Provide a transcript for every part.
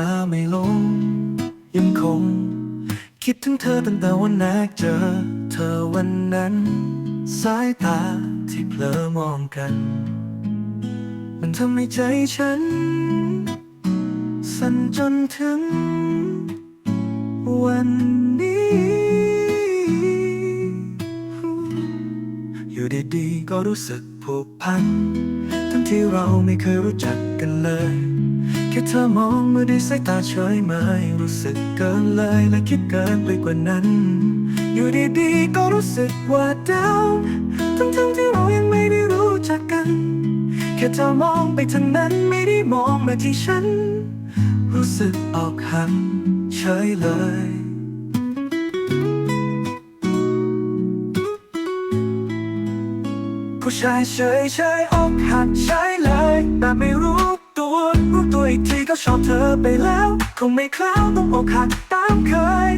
าไม่ลง ยังคง คิดถึงเธอตั้งแต่วันแรกเจอ เธอวันนั้น สายตาที่เพลอมองกัน มันทำให้ใจฉัน สั่นจนถึง วันนี้ อยู่ดีๆก็รู้สึกผูกพัน ทั้งที่เราไม่เคยรู้จักกันเลย ค่เธอมองมาด้วยสายตาเฉยเมยรู้สึกเกินเลยและคิดเกินไปกว่านั้น อยู่ดีๆก็รู้สึกว่าดาวทั้งๆที่เรายังไม่ได้รู้จักกัน แค่เธอมองไปทางนั้นไม่ได้มองมาที่ฉัน รู้สึกออกหักเฉยเลยผู้ชายเฉยเฉยอกหักใช่เลย แต่ไม่รู้ ตัวรู้ตัวอีกทีก็ชอบเธอไปแล้ว คงไม่คล้าวต้องอกหักตามเคย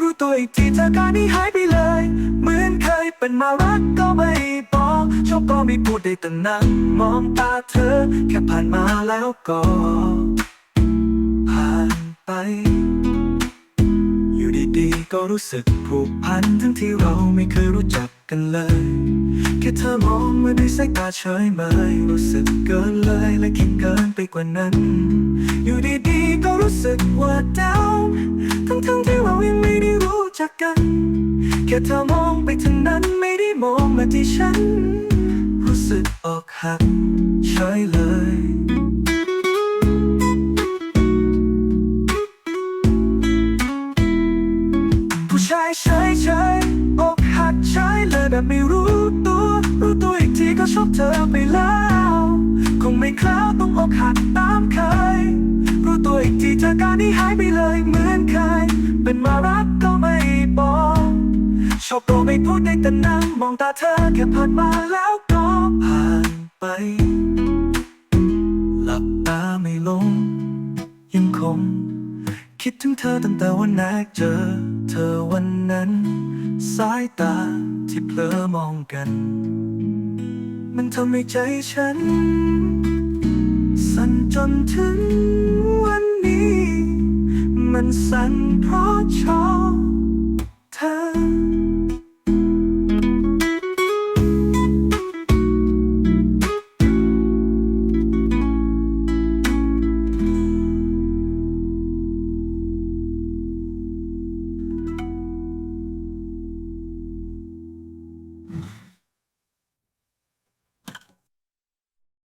รู้ตัวอีกทีเธอการนี้หายไปเลย เหมือนเคยเป็นมารักก็ไม่บอกชอบก็ไม่พูดได้แต่นั่งมองตาเธอ แค่ผ่านมาแล้วก็ผ่านไป อยู่ดีๆก็รู้สึกผูกพันทั้งที่เราไม่เคยรู้จักกันเลย ค่เธอมองมาด้วยสายตาเฉยเมยรู้สึกเกินเลยและคิดเกินไปกว่านั้น อยู่ดีๆก็รู้สึกว่าดาวทั้งๆที่เรายังไม่ได้รู้จักกัน แค่เธอมองไปทางนั้นไม่ได้มองมาที่ฉัน รู้สึกออกหักเฉยเลยผู้ชายเฉยเฉยๆอกหักเฉยเลยแบบไม่รู้ตัว รู้ตัวอีกทีก็ชอบเธอไปแล้ว คงไม่คล้าวต้องอกหักตามเคย รู้ตัวอีกทีเธอการนี้หายไปเลยเหมือนเคย เป็นมารักก็ไม่บอกชอบตัวไม่พูดได้แต่นั่งมองตาเธอแค่ผ่านมาแล้วก็ผ่านไป หลับตาไม่ลง ยังคง คิดถึงเธอตั้งแต่วันแรกเจอ เธอวันนั้น สายตาที่เผลอมองกัน มันทำให้ใจฉัน สั่นจนถึงวันนี้ มันสั่นเพราะชอบ